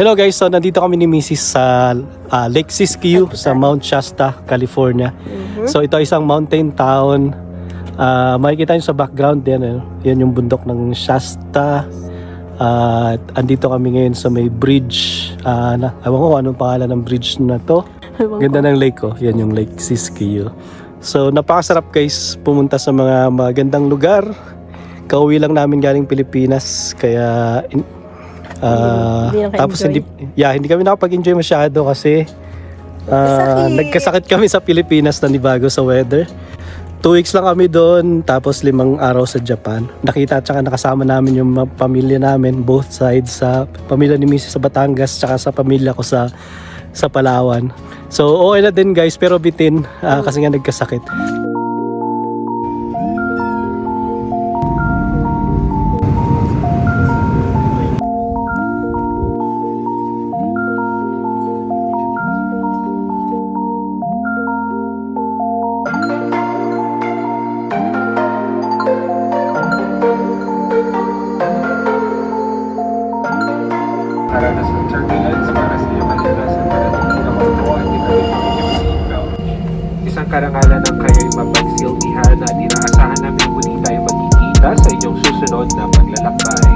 Hello guys, so nandito kami ni Mrs. sa ah, Lake Siskiyou sa Mount Shasta, California. So ito ay isang mountain town. Ah, makikita nyo sa background yan, eh. yan yung bundok ng Shasta. At andito kami ngayon sa may bridge. Ah, na, ewan ko anong pangalan ng bridge na to. Ganda ng lake ko. Yan yung Lake Siskiyou. So napakasarap guys pumunta sa mga magandang lugar. Kauwi lang namin galing Pilipinas kaya in- ah, Hindi tapos hindi yeah, hindi kami nakapag-enjoy masyado kasi Sakit. nagkasakit kami sa Pilipinas na bago sa weather. Two weeks lang kami doon, tapos limang araw sa Japan. Nakita at saka nakasama namin yung pamilya namin, both sides, sa pamilya ni Mrs. sa Batangas, tsaka sa pamilya ko sa sa Palawan. So, okay na din guys, pero bitin ah, kasi nga nagkasakit. Karangalan ng kayo'y mapagsilbihan at inaasahan namin muli tayo magkikita sa inyong susunod na paglalakbay.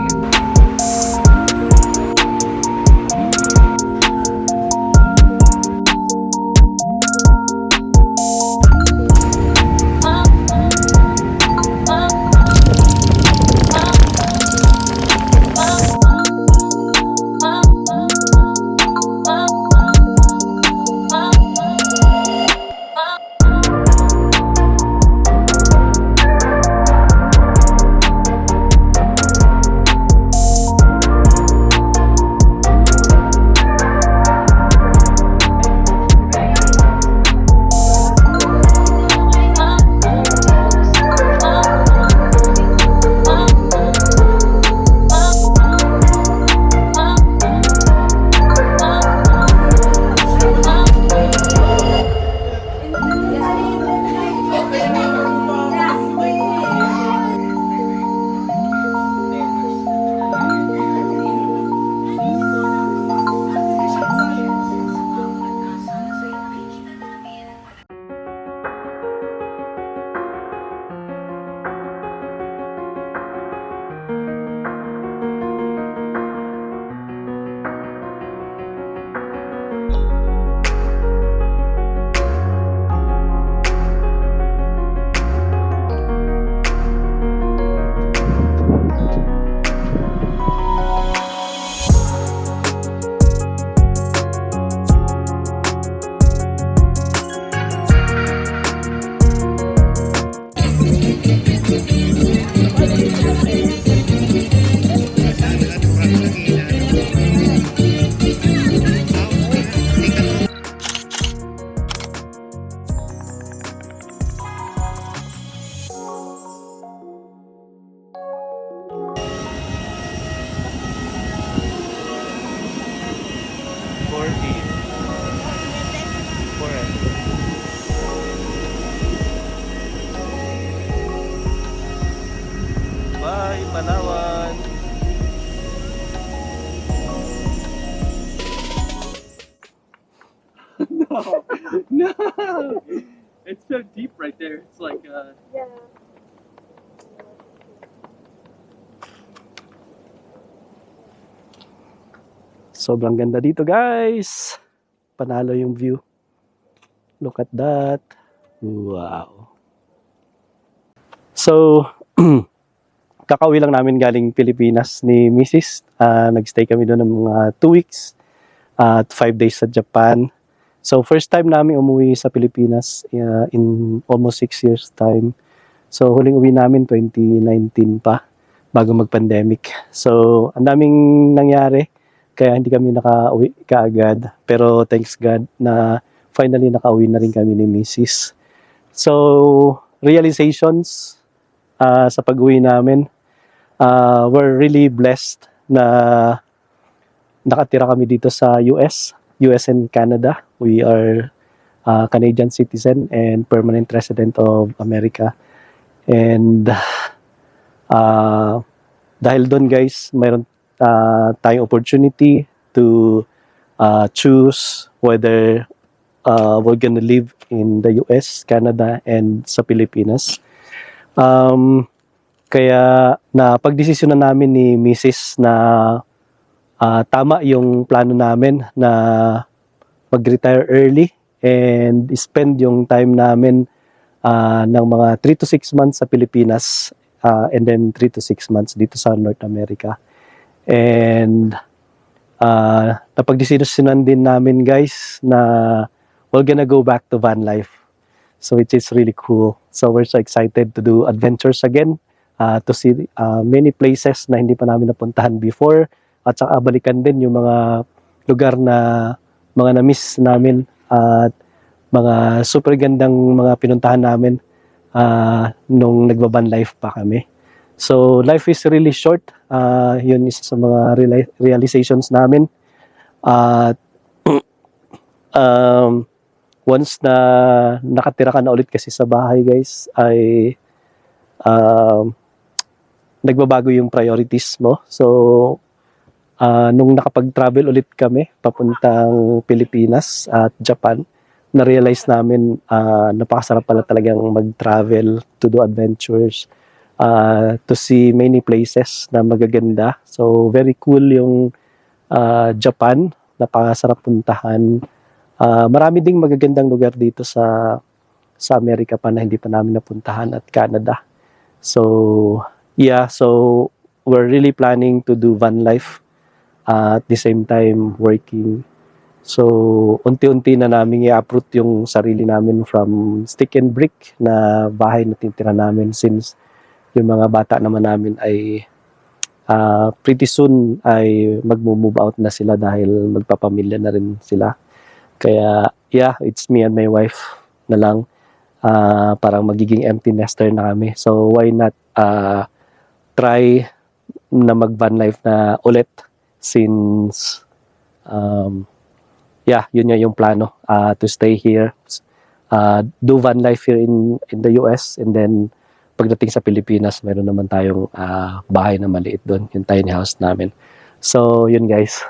Sobrang ganda dito guys. Panalo yung view. Look at that. Wow. So, kakauwi lang namin galing Pilipinas ni Mrs. Ah, nagstay kami doon ng mga 2 weeks at 5 days sa Japan. So, first time namin umuwi sa Pilipinas ah, in almost 6 years time. So, huling uwi namin 2019 pa bago mag-pandemic. So, ang daming nangyari kaya hindi kami nakauwi kaagad. Pero thanks God na finally nakauwi na rin kami ni Mrs. So, realizations ah, sa pag-uwi namin. ah, we're really blessed na nakatira kami dito sa US, US and Canada. We are ah, Canadian citizen and permanent resident of America. And ah, dahil doon guys, mayroon ah, tayong opportunity to uh, choose whether uh, we're gonna live in the US, Canada, and sa Pilipinas. Um, kaya na pagdesisyonan namin ni Mrs. na ah, tama yung plano namin na mag-retire early and spend yung time namin ah, ng mga 3 to 6 months sa Pilipinas ah, and then 3 to 6 months dito sa North America. And uh, napagdesisyonan din namin guys na we're gonna go back to van life. So it is really cool. So we're so excited to do adventures again, uh, to see uh, many places na hindi pa namin napuntahan before at saka balikan din yung mga lugar na mga na-miss namin at mga super gandang mga pinuntahan namin uh, nung nagbaban life pa kami. So life is really short. Uh, yun isa sa mga reali- realizations namin. At um, once na nakatira ka na ulit kasi sa bahay guys ay um, nagbabago yung priorities mo. So ah, nung nakapag-travel ulit kami papuntang Pilipinas at Japan, na-realize namin ah, napakasarap pala talagang mag-travel to do adventures ah, to see many places na magaganda. So very cool yung ah, Japan, napakasarap puntahan. Ah, marami ding magagandang lugar dito sa sa Amerika pa na hindi pa namin napuntahan at Canada. So, yeah, so we're really planning to do van life uh, at the same time working. So, unti-unti na namin i-uproot yung sarili namin from stick and brick na bahay na tinitira namin since yung mga bata naman namin ay ah, pretty soon ay magmo-move out na sila dahil magpapamilya na rin sila. Kaya, yeah, it's me and my wife na lang. Ah, parang magiging empty nester na kami. So, why not ah, try na mag-van life na ulit since um, yeah, yun nga yung plano ah, to stay here. ah, do van life here in in the US and then pagdating sa Pilipinas, meron naman tayong ah, bahay na maliit doon, yung tiny house namin. So, yun guys.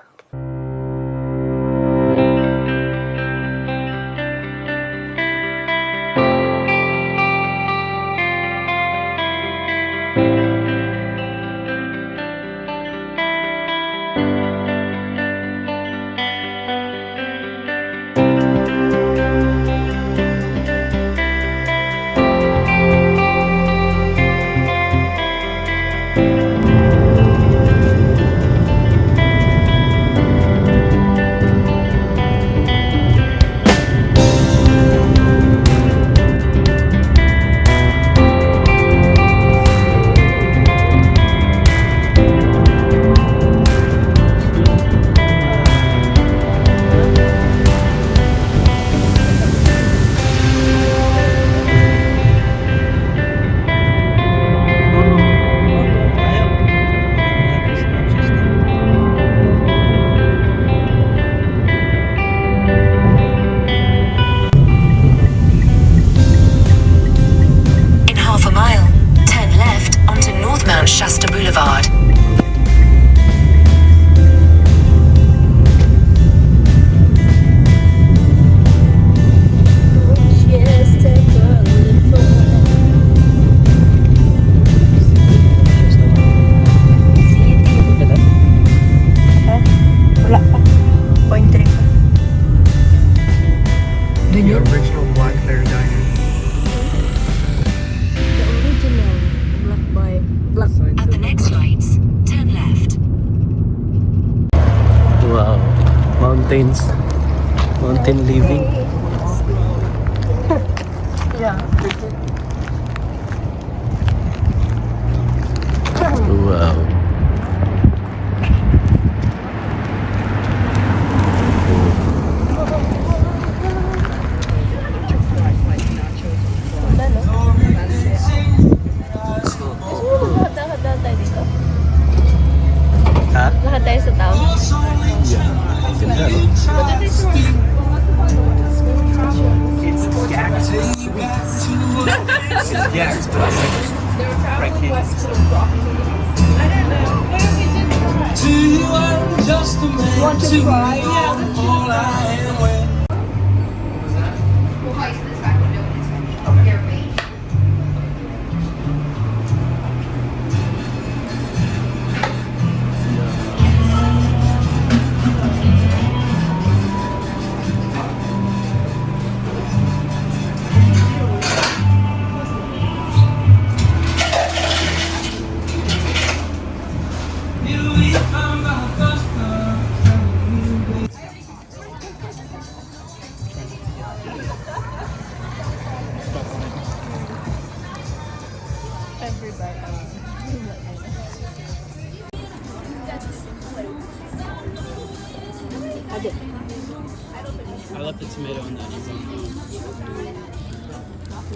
Living. Yeah. Wow. Ha? Lahat tayo sa town. Yeah. Ganda, no? But ito yung Yeah, it's classic. Right here. To you I'm just Want to try? I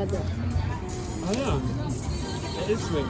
I am. It is me.